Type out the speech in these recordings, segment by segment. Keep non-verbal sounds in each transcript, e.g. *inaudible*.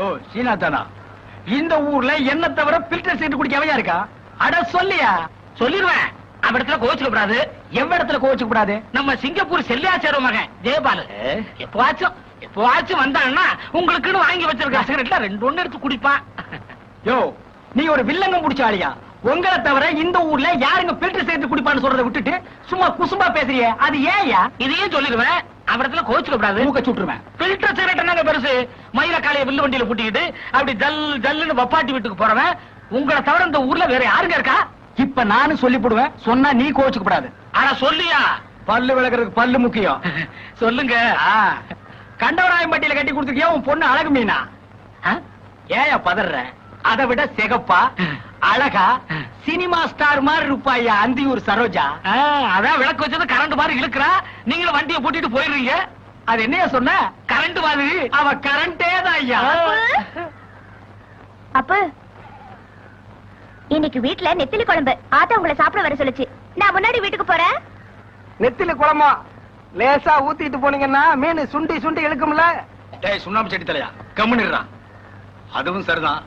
ஓ சீனா தானா இந்த ஊர்ல என்ன தவிர பில்டர் சீட்டு குடிக்க எவையா இருக்கா? அட சொல்லியா? சொல்லிடுவேன். அவ இடத்துல கோச்சுக்க கூடாது. எவ்விடத்துல கோச்சுக்க கூடாது? நம்ம சிங்கப்பூர் செல்லியாச்சார மகன் ஜெயபாலு. எப்பவாச்சும் எப்பவாச்சும் வந்தான்னா உங்களுக்குன்னு வாங்கி வச்சிருக்க சிகரெட்ல ரெண்டு ஒண்ணு எடுத்து குடிப்பான். யோ நீ ஒரு வில்லங்கம் ஆளியா? உங்களை தவிர இந்த ஊர்ல யாருங்க பில்டர் சீட்டு குடிப்பான்னு சொல்றதை விட்டுட்டு சும்மா குசும்பா பேசுறியே? அது ஏன்யா இதையும் சொல்லிடுவேன். அவ இடத்துல கோச்சுக்க கூடாது மூக்க சுட்டுருவேன். பில்டர் சிகரெட் என்னங்க பெருசு? மயில காலைய வில்லு வண்டியில பூட்டிக்கிட்டு அப்படி ஜல் ஜல்லுன்னு வப்பாட்டி வீட்டுக்கு போறவன் உங்களை தவிர இந்த ஊர்ல வேற யாருங்க இருக்கா? இப்ப நானும் சொல்லி போடுவேன் சொன்னா நீ கோச்சுக்க கூடாது ஆனா சொல்லியா? பல்லு விளக்குறதுக்கு பல்லு முக்கியம். *laughs* சொல்லுங்க. ஆ, கண்டவராயன் பட்டியில கட்டி கொடுத்துருக்கியா? உன் பொண்ணு அழகு மீனா? ஏயா பதற அதை விட சிகப்பா அழகா சினிமா ஸ்டார் மாதிரி இருப்பாயா அந்தியூர் சரோஜா? அதான் விளக்கு வச்சது கரண்ட் மாதிரி இழுக்கிறா. நீங்களும் வண்டியை பூட்டிட்டு போயிடுறீங்க. அது என்னையா சொன்ன? கரண்ட் மாதிரி. அவ கரண்டே தான் ஐயா. அப்ப. இன்னைக்கு வீட்ல நெத்திலி குழம்பு. ஆத்தா உங்களை சாப்பிட வர சொல்லுச்சு. நான் முன்னாடி வீட்டுக்கு போறேன். நெத்தில குழம்பா? லேசா ஊத்திட்டு போனீங்கன்னா மீன் சுண்டி சுண்டி இழுக்கும்ல. டேய் சுண்ணாம்பு செடி தலையா? கம்முன்னுறான் அதுவும் சரிதான்.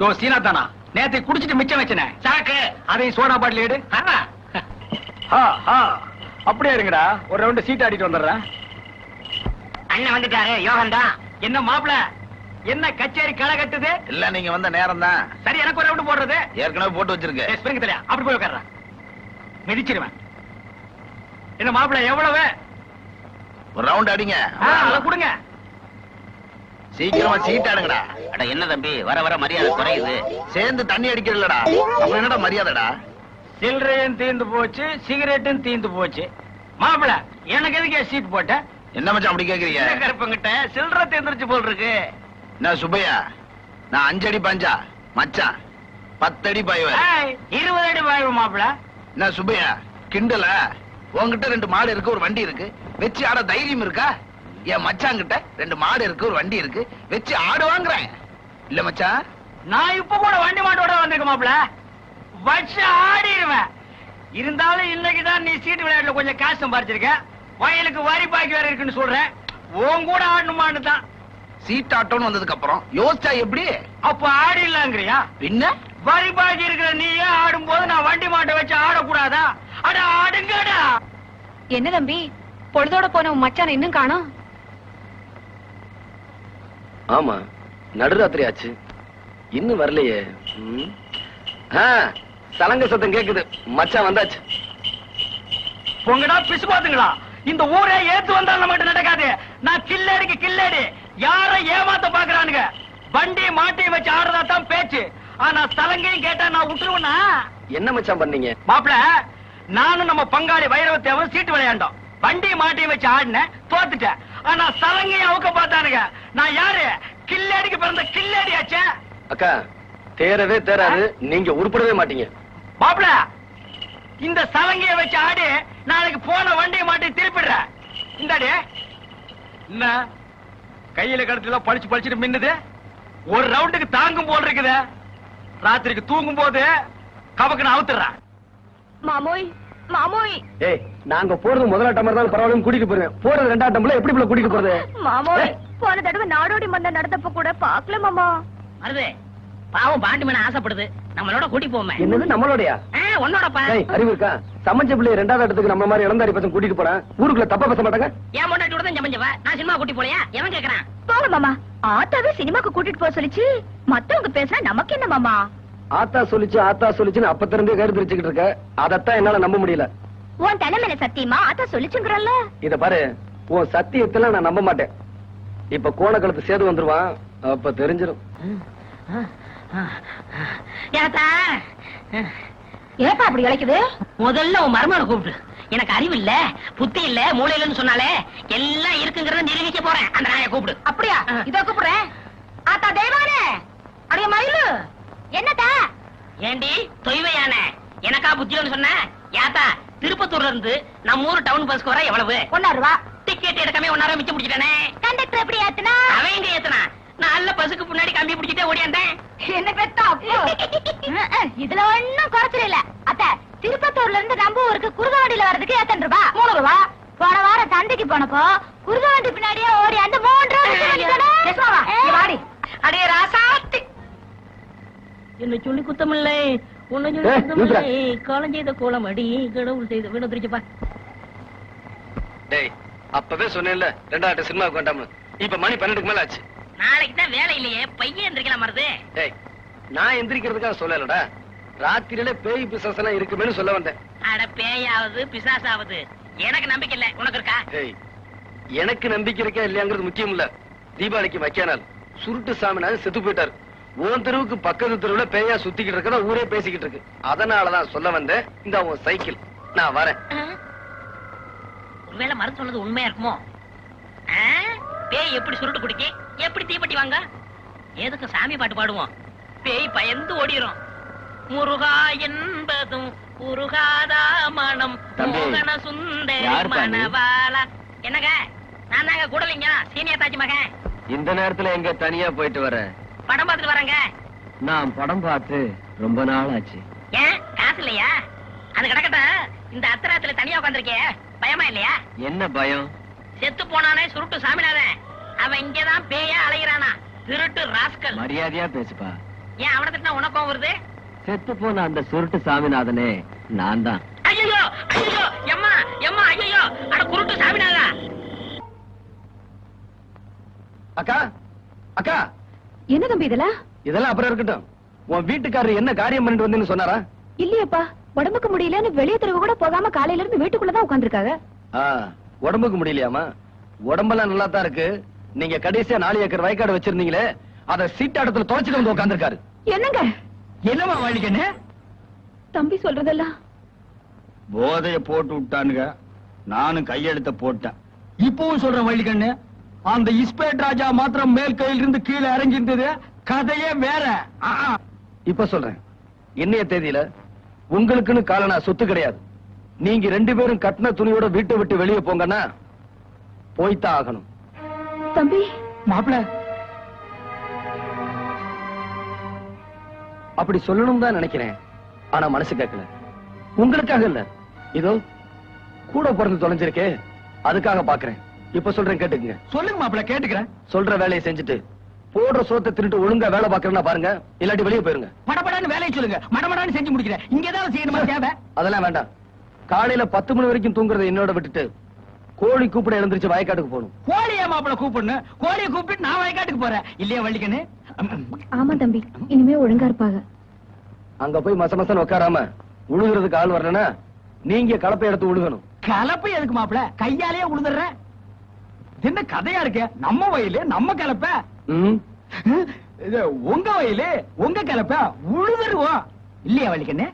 யோ சீனா தானா? நேத்தை குடிச்சிட்டு மிச்சம் வச்சனே. சாக்கு. அதையும் சோடா பாட்டில் எடு. ஆ. ஆ, ஆ. அப்படியே இருங்கடா. ஒரு ரவுண்டு சீட் ஆடிட்டு வந்துடுறேன். அண்ணன் வந்துட்டாரு. யோகன் தான். என்ன மாப்பிள? என்ன கச்சேரி களை கட்டுது? இல்ல நீங்க வந்த நேரம் தான். சரி எனக்கு ஒரு ரவுண்டு போடுறது. ஏற்கனவே போட்டு வச்சிருக்க ஏய், ஸ்பிரிங் தலையா அப்படி போய் உட்கார்றேன் மிதிச்சிருவேன். என்ன மாப்பிள எவ்வளவு? ஒரு ரவுண்ட் அடிங்க. கொடுங்க. சீக்கிரமா சீட் ஆடுங்கடா அட என்ன தம்பி? வர வர மரியாதை குறையுது. சேர்ந்து தண்ணி அடிக்கிறல்லடா அப்ப என்னடா மரியாதைடா? சில்லறையும் தீந்து போச்சு சிகரெட்டும் தீந்து போச்சு. மாப்பிள எனக்கு எதுக்கு சீட் போட்ட? என்ன மச்சான் அப்படி கேக்குறீங்க? கருப்பங்கிட்ட? சில்லறை தேர்ந்துருச்சு போல் இருக்கு என்ன சுப்பையா? நான் அஞ்சு அடி பஞ்சா? மச்சான் பத்தடி பாய்வ ஏய், இருபது அடி பாய்வு மாப்பிள. என்ன சுப்பையா? கிண்டல? உன்கிட்ட ரெண்டு மாடு இருக்கு ஒரு வண்டி இருக்கு. வச்சு ஆட தைரியம் இருக்கா? என் மச்சாங்கிட்ட ரெண்டு மாடு இருக்கு ஒரு வண்டி இருக்கு. வச்சு ஆடு வாங்குறேன். இல்ல மச்சான் நான் இப்ப கூட வண்டி மாட்டோட வந்திருக்க மாப்பிள வச்சு ஆடிடுவேன். இருந்தாலும் இன்னைக்கு தான் நீ சீட்டு விளையாட்டுல கொஞ்சம் காசு சம்பாரிச்சிருக்க. வயலுக்கு வரி பாக்கி வேற இருக்குன்னு சொல்றேன். உன் கூட ஆடணுமான்னு தான். சீட் ஆட்டோன்னு வந்ததுக்கு அப்புறம் யோசிச்சா எப்படி? அப்ப ஆடிடலாங்கிறியா? பின்ன? வரி பாக்கி இருக்கிற நீயே ஆடும்போது நான் வண்டி மாட்டை வச்சு ஆடக்கூடாதா? அட ஆடுங்கடா. என்ன தம்பி பொழுதோட போன உன் மச்சான் இன்னும் காணோம். ஆமா நடுராத்திரி ஆச்சு. இன்னும் வரலையே. சலங்க சத்தம் கேக்குது. மச்சான் வந்தாச்சு. பொங்கடா பிசு பாத்துங்களா இந்த ஊரே ஏத்து வந்தாலும் மட்டும் நடக்காது. நான் கில்லடிக்கு கில்லடி. யார ஏமாத்த பாக்குறானுங்க வண்டி மாட்டி வச்சு ஆடுறதா தான் பேச்சு. ஆனா சலங்கையும் கேட்டா நான் விட்டுருவேனா என்ன மச்சான் பண்ணீங்க? மாப்பிள நானும் நம்ம பங்காளி வைரவத்தேவரும் சீட்டு விளையாண்டோம். வண்டி மாட்டி வச்சு ஆடினேன் தோத்துட்டேன். ஆனா சலங்கையும் அவுக்க பார்த்தானுங்க. நான் யாரு? கில்லடிக்கு பிறந்த கில்லடி ஆச்சே அக்கா தேரவே தேராது நீங்க உருப்படவே மாட்டீங்க. மாப்பிள இந்த சலங்கைய வச்சு ஆடி நாளைக்கு போன வண்டியை மாட்டி திருப்பிடுற. இந்தாடி. என்ன? கையில கடத்துல பளிச்சு பளிச்சுட்டு மின்னுது? ஒரு ரவுண்டுக்கு தாங்கும் போல் இருக்குது. ராத்திரிக்கு தூங்கும் போது கபக்குன்னு அவுத்துறேன் மாமோய் மாமோய். ஏய் நாங்க போறது முதலாட்டம் மாதிரி தான் பரவாயில்ல கூட்டிட்டு போறேன் போறது ரெண்டாட்டம்ல எப்படி இப்ப கூட்டிட்டு போறது? ஏய். போன தடவை நாடோடி மந்த நடந்தப்ப கூட பாக்கல மாமா. வருது பாவம் பாண்டு மேல ஆசைப்படுது. நம்மளோட கூட்டி போமே என்னது நம்மளோடயா? உன்னோடப்பா. அறிவு இருக்கா? சமஞ்ச பிள்ளை ரெண்டாவது இடத்துக்கு நம்ம மாதிரி இளந்தாரி பசங்க கூட்டிட்டு போறேன் ஊருக்குள்ள தப்பா பேச மாட்டாங்க? என் முன்னாடி தான் ஜமஞ்சவ நான் சினிமா கூட்டி போலையா? எவன் கேக்குறான்? போங்க மாமா. ஆத்தாவே சினிமாக்கு கூட்டிட்டு போக சொல்லிச்சு. மத்தவங்க பேசினா நமக்கு என்ன மாமா? ஆத்தா சொல்லிச்சு ஆத்தா சொல்லிச்சுன்னு அப்ப இருந்தே கருத்து வச்சுக்கிட்டு இருக்க. அதத்தான் என்னால நம்ப முடியல. உன் தலை மேல சத்தியமா ஆத்தா சொல்லிச்சுங்கிறல்ல? இத பாரு உன் சத்தியத்தெல்லாம் நான் நம்ப மாட்டேன். இப்ப கோணக்கழுத்து சேது வந்துருவான் அப்ப தெரிஞ்சிடும் ஏப்பா அப்படி இழைக்குது? முதல்ல உன் மருமகனை கூப்பிட்டு எனக்கு அறிவு இல்ல புத்தி இல்ல மூளை இல்லன்னு சொன்னாலே எல்லாம் இருக்குங்கறத நிரூபிக்க போறேன். அந்த நாயை கூப்பிடு. அப்படியா? இதோ கூப்பிடுறேன். ஆத்தா தெய்வானே அடைய மயிலு! என்னத்தா? ஏண்டி தொய்வையான? எனக்கா புத்தியோன்னு சொன்ன? யாத்தா திருப்பத்தூர்ல இருந்து நம்ம ஊர் டவுன் பஸ்க்கு வர எவ்வளவு? ஒன்னா ரூபா. டிக்கெட் எடுக்காம ஒன்னாரம் மிச்சம் பிடிச்சிட்டானே கண்டக்டர் எப்படி ஏத்துனா? அவன் எங்க ஏத்தனா? நல்ல பஸ்ஸுக்கு முன்னாடி கம்பி பிடிச்சிட்டே ஓடியாந்தேன் என்ன பெத்தா *laughs* இதுல ஒண்ணும் குறைச்சல இல்ல அத்த திருப்பத்தூர்ல இருந்து நம்ம ஊருக்கு குருகாவண்டியில வர்றதுக்கு எத்தனை ரூபா? மூணு ரூபா. போன வாரம் சந்தைக்கு போனப்போ குருகாவண்டி பின்னாடியே ஓடி அந்த மூன்று வாடி. அடே ராசாத்தி. என்ன சொல்லி குத்தமில்லை. காலம் செய்த கோலம் அடி கடவுள் செய்த வீடு டேய் அப்பவே சொன்னேன்ல ரெண்டாவது சினிமாவுக்கு வேண்டாம்னு இப்ப மணி பன்னெண்டுக்கு மேல ஆச்சு. நாளைக்கு தான் வேலை இல்லையே பையன் எந்திரிக்கலாம் மருது டேய் நான் எந்திரிக்கிறதுக்காக சொல்லலடா. ராத்திரியில பேய் பிசாசு எல்லாம் இருக்குமேனு சொல்ல வந்தேன். அட பேயாவது பிசாசாவது. எனக்கு நம்பிக்கை இல்ல உனக்கு இருக்கா? டேய் எனக்கு நம்பிக்கை இருக்கா இல்லையாங்கிறது முக்கியம் இல்ல. தீபாவளிக்கு வைக்க நாள் சுருட்டு சாமினாரு செத்து போயிட்டாரு. உன் தெருவுக்கு பக்கத்து தெருவுல பேயா சுத்திக்கிட்டு இருக்கதா ஊரே பேசிக்கிட்டு இருக்கு. அதனாலதான் சொல்ல வந்தேன். இந்த உன் சைக்கிள். நான் வரேன். ஒருவேளை மருந்து சொன்னது உண்மையா இருக்குமோ? பேய் எப்படி சுருட்டு குடிக்கி? எப்படி தீப்பெட்டி வாங்க? எதுக்கு சாமி பாட்டு பாடுவோம்? பேய் பயந்து ஓடிரும். முருகா என்பதும் உருகாதா மனம். மோகன சுந்தரி? மணவாளா. என்னங்க? நான் தாங்க கூடலிங்க சீனியர் தாஜ் மகன். இந்த நேரத்துல எங்க தனியா போயிட்டு வர படம் பார்த்துட்டு வரேங்க. நான் படம் பார்த்து ரொம்ப நாள் ஆச்சு ஏன்? காசு இல்லையா? அது கிடக்கட்டும். இந்த அத்தராத்துல தனியா உட்காந்துருக்கே பயமா இல்லையா? என்ன பயம்? செத்து போனானே சுருட்டு சாமிநாதன். அவன் இங்கதான் பேயா அலைகிறானா திருட்டு ராஸ்கல். மரியாதையா பேசுப்பா. ஏன் அவனை திட்டினா உனக்கும் வருது? செத்து போன அந்த சுருட்டு சாமிநாதனே நான் தான். ஐயோ ஐயோ எம்மா எம்மா ஐயோ அட குருட்டு சாமிநாதா. அக்கா அக்கா. என்ன தம்பி இதெல்லாம்? இதெல்லாம் அப்புறம் இருக்கட்டும். உன் வீட்டுக்காரர் என்ன காரியம் பண்ணிட்டு வந்தேன்னு சொன்னாரா? இல்லையப்பா. உடம்புக்கு முடியலன்னு வெளிய தெருவு கூட போகாம காலையில இருந்து வீட்டுக்குள்ளதான் உட்காந்துருக்காங்க ஆ, உடம்புக்கு முடியலையாமா உடம்பெல்லாம் நல்லா தான் இருக்கு. நீங்க கடைசியா நாலு ஏக்கர் வயக்காடு வச்சிருந்தீங்களே அத சீட்டாட்டத்துல தொலைச்சிட்டு வந்து உட்காந்துருக்காரு என்னங்க? என்னமா வழிக்கண்ணு தம்பி சொல்றதெல்லாம். போதைய போட்டு விட்டானுங்க. நானும் கையெழுத்த போட்டேன். இப்பவும் சொல்றேன் வழிக்கண்ணு அந்த இஸ்பேட் ராஜா மாத்திரம் மேல் கையில இருந்து கீழே இறங்கி இருந்தது கதையே வேற. இப்ப சொல்றேன். இன்னைய தேதியில உங்களுக்குன்னு காலனா சொத்து கிடையாது. நீங்க ரெண்டு பேரும் கட்டின துணியோட வீட்டை விட்டு வெளியே போங்கன்னா போய்த்தான் ஆகணும். தம்பி. மாப்பிள. அப்படி சொல்லணும் தான் நினைக்கிறேன். ஆனா மனசு கேட்கல உங்களுக்காக இல்ல. இதோ கூட பிறந்து தொலைஞ்சிருக்கே. அதுக்காக பாக்குறேன். இப்ப சொல்றேன் கேட்டுக்குங்க. சொல்லுங்க மாப்பிள கேட்டுக்கிறேன். சொல்ற வேலையை செஞ்சுட்டு போடுற சோத்தை திருட்டு ஒழுங்கா வேலை பாக்குறேன்னா பாருங்க இல்லாட்டி வெளியே போயிருங்க. படபடான்னு வேலையை சொல்லுங்க. மடமடான்னு செஞ்சு முடிக்கிறேன். இங்க ஏதாவது செய்யணுமா தேவை? அதெல்லாம் வேண்டாம். காலையில பத்து மணி வரைக்கும் தூங்குறதை என்னோட விட்டுட்டு கோழி கூப்பிட எழுந்திருச்சு வயக்காட்டுக்கு போகணும். கோழியா மாப்பிள கூப்பிடணும்? கோழியை கூப்பிட்டு நான் வயக்காட்டுக்கு போறேன். இல்லையா வள்ளிக்கண்ணு? ஆமா தம்பி இனிமே ஒழுங்கா இருப்பாங்க அங்க போய் மச மசன் உட்காராம உழுகுறதுக்கு ஆள் வரலன்னா நீங்க கலப்பை எடுத்து உழுகணும். கலப்பு எதுக்கு மாப்பிள கையாலேயே உழுதுறேன். என்ன கதையா இருக்கு? நம்ம வயலு நம்ம கலப்ப. உங்க வயலு உங்க கலப்ப. உழுதுருவோம் இல்லையா வள்ளிக்கண்ணு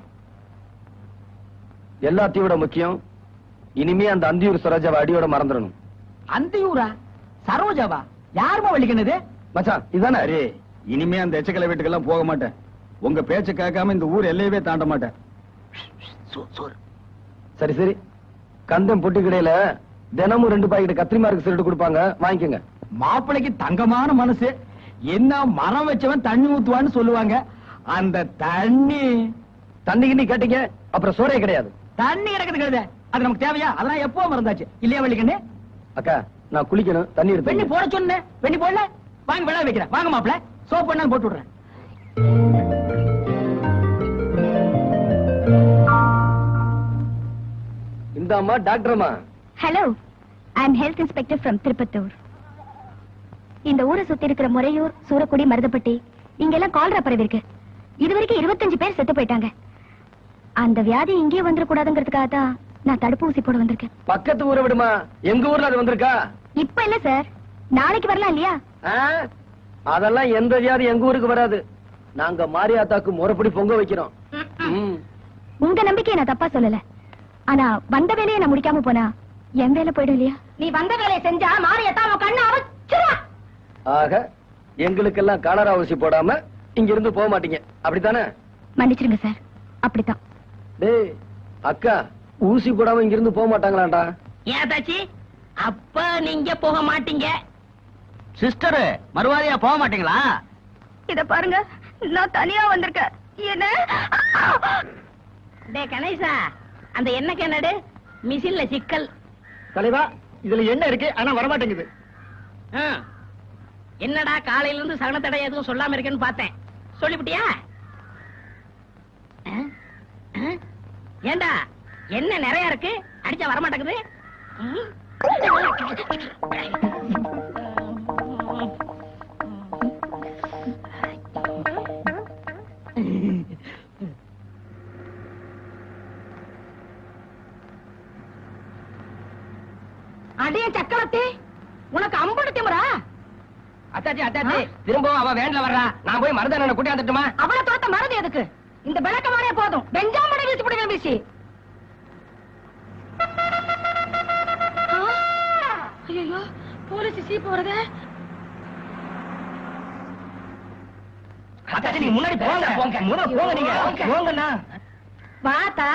எல்லாத்தையும் விட முக்கியம் இனிமே அந்த அந்தியூர் சரோஜாவை அடியோட மறந்துடணும். அந்தியூரா? சரோஜாவா? யாருமா வள்ளிக்கண்ணது மச்சான் இதானே? அரே இனிமே அந்த எச்சக்கலை வீட்டுக்கெல்லாம் போக மாட்டேன். உங்க பேச்ச கேட்காம இந்த ஊர் எல்லையவே தாண்ட மாட்டேன். சரி சரி. கந்தம் பொட்டி கடையில தினமும் ரெண்டு பாக்கெட் கத்திரிமாருக்கு சிரட்டு கொடுப்பாங்க. வாங்கிக்கோங்க. மாப்பிளைக்கு தங்கமான மனசு. என்ன மரம் வச்சவன் தண்ணி ஊத்துவான்னு சொல்லுவாங்க. அந்த தண்ணி. தண்ணி கிண்ணி கேட்டீங்க. அப்புறம் சோறே கிடையாது. தண்ணி கிடக்குது கிடையாது அது நமக்கு தேவையா? அதெல்லாம் எப்போ மறந்தாச்சு. இல்லையா வள்ளிக்கண்ணு அக்கா நான் குளிக்கணும். தண்ணி எடுத்து போட சொன்னேன். வெண்ணி போடல? வாங்க விழா வைக்கிறேன். வாங்க மாப்பிள. சோப் பண்ணாலும் போட்டு விடுறேன். இந்த அம்மா டாக்டர் அம்மா hello I am health inspector from Tiruppattur இந்த ஊரை சுத்தி இருக்கிற முறையூர் சூரக்குடி மருதப்பட்டி இங்கெல்லாம் கால்ரா பரவி இருக்கு. இது வரைக்கும் இருபத்தஞ்சு பேர் செத்து போயிட்டாங்க. அந்த வியாதி இங்கே வந்துடக்கூடாதுங்கிறதுக்காக தான் நான் தடுப்பூசி போட வந்திருக்கேன். பக்கத்து ஊரை விடுமா? எங்க ஊர்ல அது வந்திருக்கா? இப்ப இல்ல சார் நாளைக்கு வரலாம் இல்லையா? அதெல்லாம் எந்த வியாதி எங்க ஊருக்கு வராது. நாங்க மாரியாத்தாக்கு முறைப்படி பொங்க வைக்கிறோம். உங்க நம்பிக்கையை நான் தப்பா சொல்லல. ஆனா வந்த வேலையை நான் முடிக்காம போனா என் வேலை போயிடும் இல்லையா? நீ வந்த வேலையை செஞ்சா மாரியத்தான் அவன் கண்ணு அவச்சிருவா ஆக எங்களுக்கெல்லாம் காலரா ஊசி போடாம இங்க இருந்து போக மாட்டீங்க. அப்படித்தானே? மன்னிச்சிருங்க சார். அப்படித்தான். டேய் அக்கா ஊசி போடாம இங்க இருந்து போக மாட்டாங்களாண்டா? ஏன் தாச்சி? அப்ப நீங்க போக மாட்டீங்க. சிஸ்டர் மறுவாதியா போக மாட்டீங்களா? இத பாருங்க நான் தனியா வந்திருக்கேன் என்ன? டே கணேசா அந்த எண்ணெய் என்னடு மிஷின்ல சிக்கல். தலைவா இதுல என்ன இருக்கு? ஆனா வரமாட்டேங்குது. என்னடா காலையில இருந்து சகன தடை எதுவும் சொல்லாம இருக்கேன்னு பார்த்தேன். சொல்லிவிட்டியா? ஏண்டா? என்ன நிறைய இருக்கு? அடிச்சா வர அடியே சக்கரத்தி உனக்கு அம்பது திமுறா? அத்தாச்சி அத்தாச்சி திரும்பவும் அவ வேன்ல வர்றா. நான் போய் மருதனை கூட்டியாந்துட்டுமா அவளை தோத்த மறதி எதுக்கு? இந்த விளக்கமானே போதும். பெஞ்சாமடை வீசி போடுவேன் வீசி ஐயோ போலீஸ் சீப்பு வருதே அத்தாச்சி நீ முன்னாடி போங்க. போங்க முன்னாடி போங்க நீங்க. போங்கண்ணா. வாத்தா.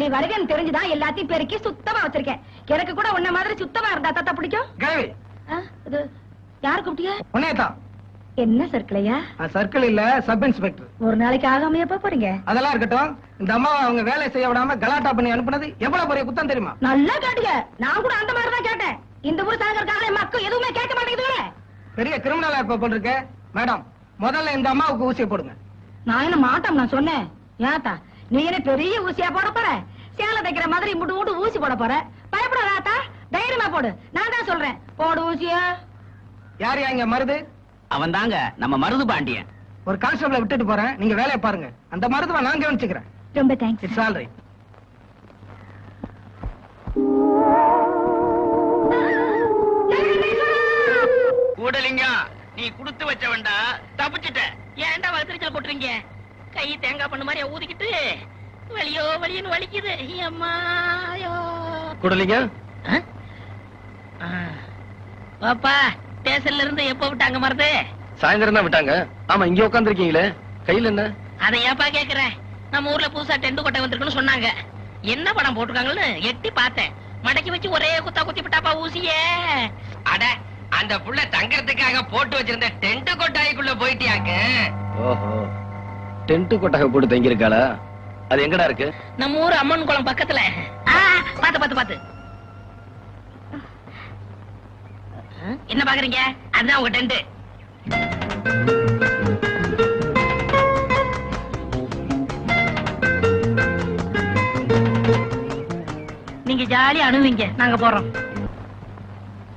நீ வருகன்னு தெரிஞ்சுதான் எல்லாத்தையும் பெருக்கி சுத்தமா வச்சிருக்கேன். எனக்கு கூட உன்ன மாதிரி சுத்தமா இருந்தா தாத்தா பிடிக்கும்? கிழவி இது யாரு கூப்பிட்டியா உன்னையத்தான் என்ன சர்க்கிளையா சர்க்கிள் இல்ல சப் இன்ஸ்பெக்டர் ஒரு நாளைக்கு ஆகாம எப்ப போறீங்க? அதெல்லாம் இருக்கட்டும். இந்த அம்மாவை அவங்க வேலை செய்ய விடாம கலாட்டா பண்ணி அனுப்புனது எவ்வளவு பெரிய குத்தம் தெரியுமா? நல்லா கேட்டுங்க நான் கூட அந்த மாதிரி தான் கேட்டேன். இந்த ஊர் சாகர் மக்கள் எதுவுமே கேட்க மாட்டேங்குது பெரிய கிரிமினலா இப்ப போட்டிருக்க மேடம் முதல்ல இந்த அம்மாவுக்கு ஊசியை போடுங்க. நான் என்ன மாட்டோம் நான் சொன்னேன்? ஏத்தா நீ என்ன பெரிய ஊசியா போட போற? சேலை தைக்கிற மாதிரி முட்டு முட்டு ஊசி போட போற? பயப்படாதாத்தா தைரியமா போடு. நான் தான் சொல்றேன். போடு ஊசிய. யார் இங்க மருது? அவன் தாங்க நம்ம மருது பாண்டியன். ஒரு கான்ஸ்டபிள விட்டுட்டு போறேன். நீங்க வேலையை பாருங்க. அந்த மருதுவை நான் கவனிச்சுக்கிறேன் ரொம்ப thanks it's all right Koodalingam நீ குடுத்து வச்ச வேண்டா தப்பிச்சிட்ட. ஏன்டா வளர்த்திருச்சல் போட்டுறீங்க கை தேங்காய் பண்ண மாதிரி ஊதிக்கிட்டு வலியோ வலியோன்னு வலிக்குது. அம்மாயோ கூடலிங்க? பாப்பா ஸ்டேஷன்ல இருந்து எப்போ விட்டாங்க மருது சாயந்தரம் தான் விட்டாங்க. ஆமா இங்க உட்காந்துருக்கீங்களே கையில என்ன? அதை ஏப்பா கேக்குறேன் நம்ம ஊர்ல புதுசா டென்ட் கொட்டை வந்திருக்குன்னு சொன்னாங்க. என்ன படம் போட்டிருக்காங்கன்னு எட்டி பார்த்தேன். மடக்கி வச்சு ஒரே குத்தா குத்தி விட்டாப்பா ஊசியே. அட அந்த புள்ள தங்கறதுக்காக போட்டு வச்சிருந்த டென்ட் கொட்டாய்க்குள்ள போயிட்டியாக்க? ஓஹோ. டென்ட் கொட்டகை போட்டு தங்கியிருக்காளா? அது எங்கடா இருக்கு? நம்ம ஊர் அம்மன் குளம் பக்கத்துல. ஆ, பாத்து பாத்து பாத்து. என்ன பாக்குறீங்க? அதுதான் உங்க டென்ட் நீங்க ஜாலியா அணுவீங்க. நாங்க போறோம்.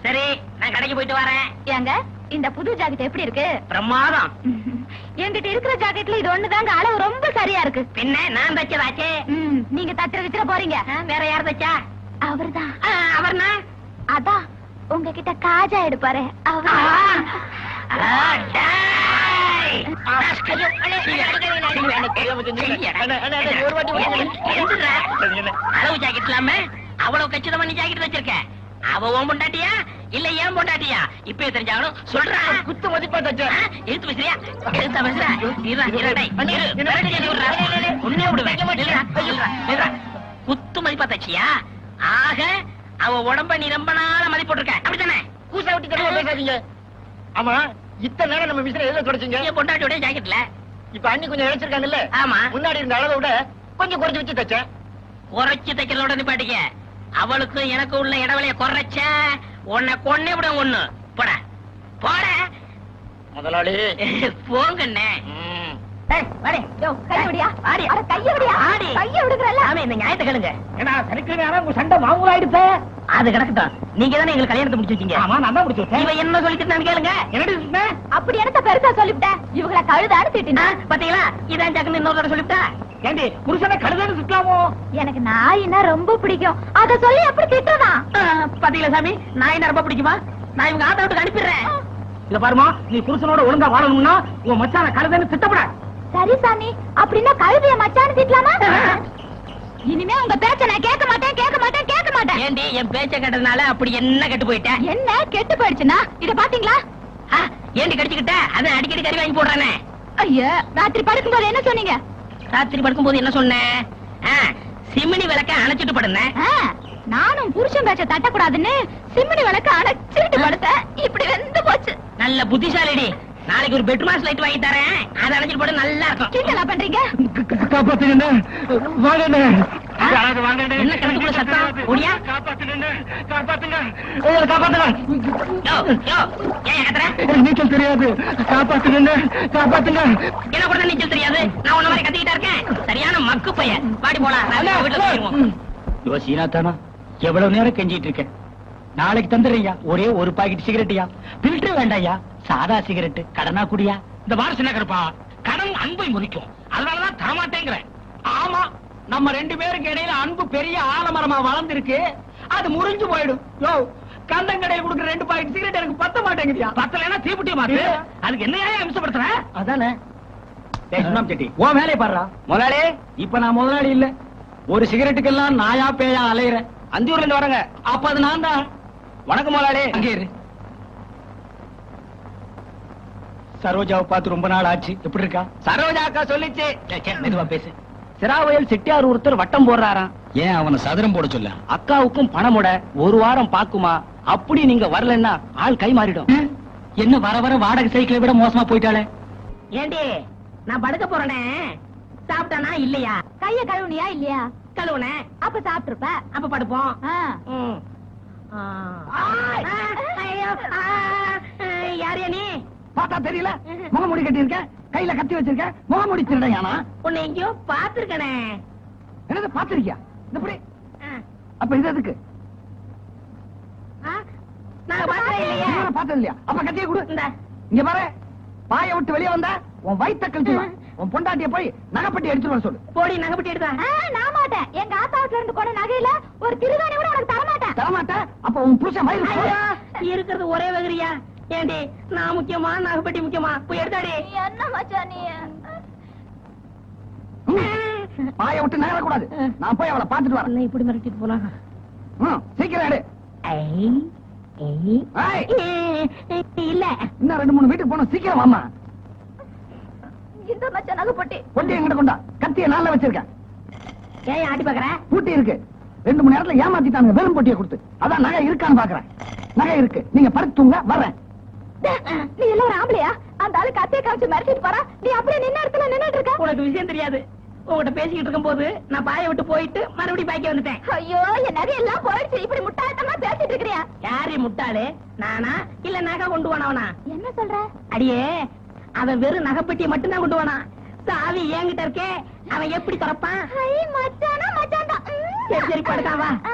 சரி நான் கடைக்கு போயிட்டு வரேன். ஏங்க இந்த புது ஜாக்கெட் எப்படி இருக்கு? பிரமாதம். *laughs* என்கிட்ட இருக்கிற ஜாக்கெட்ல இது ஒண்ணுதாங்க அளவு ரொம்ப சரியா இருக்கு பின்ன நான் தச்சதாச்சே ம், நீங்க தச்சிர விச்சிர போறீங்க வேற யார் தச்சா அவர்தான் ஆ, அவர்னா அதான் உங்ககிட்ட காஜா எடுப்பாரு. அளவு ஜாக்கெட் இல்லாம அவ்வளவு கச்சிதமா நீ ஜாக்கெட் வச்சிருக்க அவ உன் பொண்டாட்டியா? இல்ல ஏன் பொண்டாட்டியா? இப்ப தெரிஞ்சாலும் சொல்றா. குத்து மதிப்பா தச்ச. எழுத்து பேசுறியா? எழுத்தா பேசுறா. இருடா, விடுவேன். குத்து மதிப்பா தச்சியா? ஆக அவ உடம்ப நீ ரொம்ப நாளா மதிப்பு போட்டிருக்க அப்படித்தானே? கூசா விட்டு தடவை பேசாதீங்க. ஆமா இத்தனை நேரம் நம்ம மிஷினை எதுல தொடச்சிங்க? என் பொண்டாட்டியோட ஜாக்கெட்ல இப்ப அண்ணி கொஞ்சம் இழைச்சிருக்காங்கல்ல ஆமா. முன்னாடி இருந்த அளவை விட கொஞ்சம் குறைச்சு வச்சு தச்சேன். குறைச்சு தைக்கிறதோட நிப்பாட்டிக்க. அவளுக்கும் எனக்கு உள்ள இடைவெளிய குறைச்ச உன்னை கொன்னே விட ஒண்ணு. போட. போட. முதலாளி. *laughs* போங்கண்ணே. சண்டை மாமூலாயிடுச்சு. அது கிடக்குதான் நீங்க தானே எங்களுக்கு கல்யாணத்தை முடிச்சு வச்சீங்க. ஆமா நான் தான் முடிச்சு இவ என்ன சொல்லிட்டு கேளுங்க. சொன்னேன் அப்படி எனக்கு பெருசா சொல்லிவிட்டேன்? இவங்கள கழுதாடு ஆ, திட்டினா பாத்தீங்களா? இதான் ஜாக்குன்னு இன்னொரு தடவை சொல்லிவிட்டா? ஏண்டி புருஷனை கழுதான்னு சுத்தலாமோ எனக்கு நாயினா ரொம்ப பிடிக்கும். அத சொல்லி அப்படி திட்டுதான் ஆ, பாத்தீங்களா சாமி? என்ன ரொம்ப பிடிக்குமா? நான் இவங்க ஆத்தா வீட்டுக்கு அனுப்பிடுறேன். இத பாருமா நீ புருஷனோட ஒழுங்கா வாழணும்னா உன் மச்சான கழுதான்னு திட்டப்பட சரி சாமி. அப்படின்னா கழுதைய மச்சான்னு திட்டலாமா? இனிமே உங்க பேச்ச நான் கேட்க மாட்டேன் கேட்க மாட்டேன் கேட்க மாட்டேன். ஏண்டி என் பேச்ச கேட்டதுனால அப்படி என்ன கெட்டு போயிட்டேன் என்ன? கெட்டு போயிடுச்சுன்னா? இத பாத்தீங்களா? ஏண்டி கடிச்சுக்கிட்ட? அதான் அடிக்கடி கறி வாங்கி போடுறானே. ஐயா ராத்திரி படுக்கும்போது என்ன சொன்னீங்க? ராத்திரி படுக்கும்போது என்ன சொன்னேன் சிமினி விளக்க அணைச்சிட்டு படுனேன் நானும் புருஷன் பேச்ச தட்டக்கூடாதுன்னு சிம்மினி விளக்க அணைச்சிட்டு படுத்தேன். இப்படி வெந்து போச்சு. நல்ல புத்திசாலிடி. நாளைக்கு ஒரு பெட்ரூம் லைட் வாங்கி தரேன். அதை அணைச்சிட்டு போட நல்லா இருக்கும். கிண்டலா பண்றீங்க? காப்பாத்துங்க வாங்க. என்ன சத்தம்? ஓடியா? காப்பாத்துங்கண்ணே. காப்பாத்துங்க. காப்பாத்துங்க எனக்கு நீச்சல் தெரியாது. காப்பாத்துங்கண்ணே. காப்பாத்துங்க. என்ன கூட நீச்சல் தெரியாது. நான் உன்ன மாதிரி கத்திக்கிட்டா இருக்கேன். சரியான மக்கு பையன். பாடி போலாம். நான் அண்ணா, வீட்டுல போயிருவோம் யோ சீனாத்தானா? எவ்வளவு நேரம் கெஞ்சிட்டு இருக்கேன். நாளைக்கு தந்துடுறியா ஒரே ஒரு பாக்கெட் சிகரெட்டியா. பில்டர் வேண்டாயா சாதா சிகரெட் கடனா குடியா. இந்த வாரம் சின்ன கருப்பா? கடன் அன்பை முறிக்கும். அதனாலதான் தரமாட்டேங்கிறேன். ஆமா நம்ம ரெண்டு பேருக்கு இடையில அன்பு பெரிய ஆலமரமா வளர்ந்திருக்கு. அது முறிஞ்சு போயிடும். யோ கந்தங்கடையில் கொடுக்குற ரெண்டு பாக்கெட் சிகரெட் எனக்கு பத்த மாட்டேங்குதியா? பத்தலைன்னா தீப்புட்டி மாத்து. அதுக்கு என்ன அம்சப்படுத்துற? அதானே. செட்டி. உன் வேலையை பாடுறா முதலாளி. இப்ப நான் முதலாளி இல்ல. ஒரு சிகரெட்டுக்கெல்லாம் நாயா பேயா அலையிறேன். அந்தியூர்ல இருந்து வரங்க அப்ப அது நான் தான். வணக்கம் முதலாளி அங்கே இரு. சரோஜாவை பார்த்து ரொம்ப நாள் ஆச்சு. எப்படி இருக்கா? சரோஜா அக்கா சொல்லிச்சு மெதுவா பேசு. சிராவயல் செட்டியார் ஒருத்தர் வட்டம் போடுறாராம். ஏன் அவனை சதுரம் போட சொல்ல? அக்காவுக்கும் பணமுட ஒரு வாரம் பாக்குமா அப்படி நீங்க வரலன்னா ஆள் கை மாறிடும். என்ன வர வர வாடகை சைக்கிளை விட மோசமா போயிட்டாளே. ஏண்டி நான் படுக்க போறேனே. சாப்பிட்டானா இல்லையா? கைய கழுவுனியா இல்லையா? கழுவுனேன். அப்ப சாப்பிட்டுருப்ப அப்ப படுப்போம். யாரையா நீ? பார்த்தா தெரியல? முகமுடி கட்டி இருக்க கையில கத்தி வச்சிருக்க? முகமுடி திருடையானா? உன்னை எங்கேயோ பாத்துருக்கனே என்னது பாத்திருக்கியா அப்ப இது எதுக்கு? நான் பார்த்தே இல்லையே. இவரை பார்த்தது இல்லையா? அப்ப கத்திய கொடு. இந்த. இங்க பாரு. பாய விட்டு வெளியே வந்தா உன் வயித்த கழிச்சுடுவேன் உன் பொண்டாட்டிய போய் நகைப்பட்டி எடுத்துட்டு வர சொல்லு. போடி நகைப்பட்டி எடுத்தா ஆ, நான் மாட்டேன். எங்க ஆத்தா வீட்டுல இருந்து போன நகையில ஒரு திருவாணி கூட உனக்கு தர மாட்டேன் தரமாட்ட அப்ப உன் புருஷன் ஐயோ. இருக்கிறது ஒரே வகரியா ஏண்டி நான் முக்கியமா? நகைப்பட்டி முக்கியமா? போய் எடுத்தாடி. என்ன மச்சான் நீ? பாய விட்டு நகர கூடாது நான் போய் அவளை பாத்துட்டு வரேன். இப்படி மிரட்டிட்டு போனா ம், சீக்கிரம் எடு. இல்ல. இன்னும் ரெண்டு மூணு வீட்டுக்கு போகணும். சீக்கிரம் வாமா இந்த மச்சான் நகை போட்டி பொட்டி எங்கிட்ட கொண்டா. கத்திய நாள்ல வச்சிருக்கேன் ஏன் ஆட்டி பாக்குற பூட்டி இருக்கு. ரெண்டு மணி நேரத்துல ஏமாத்திட்டாங்க வெறும் பொட்டியை கொடுத்து. அதான் நகை இருக்கான்னு பாக்குறேன் நகை இருக்கு. நீங்க படுத்துங்க வர்றேன். நீ எல்லாம் ஒரு ஆம்பளையா? அந்த ஆளு கத்திய காமிச்சு மிரட்டிட்டு போறா? நீ அப்படியே நின்ன இடத்துல நின்னுட்டு இருக்க. உனக்கு விஷயம் தெரியாது. உங்ககிட்ட பேசிக்கிட்டு இருக்கும் போது நான் பாய விட்டு போயிட்டு மறுபடியும் பாய்க்க வந்துட்டேன். ஐயோ என் நகை எல்லாம் போயிடுச்சு. இப்படி முட்டாள்தனமா பேசிட்டு இருக்கிறியா? யாரு முட்டாளு? நானா? இல்ல நகை கொண்டு வானவனா என்ன சொல்ற? அடியே அவன் வெறும் நகைப்பெட்டியை மட்டும்தான் கொண்டு வானா சாவி என்கிட்ட இருக்கே அவன் எப்படி திறப்பான்? மச்சானா மச்சான் தான் சரி சரி படுக்காவா ஆ,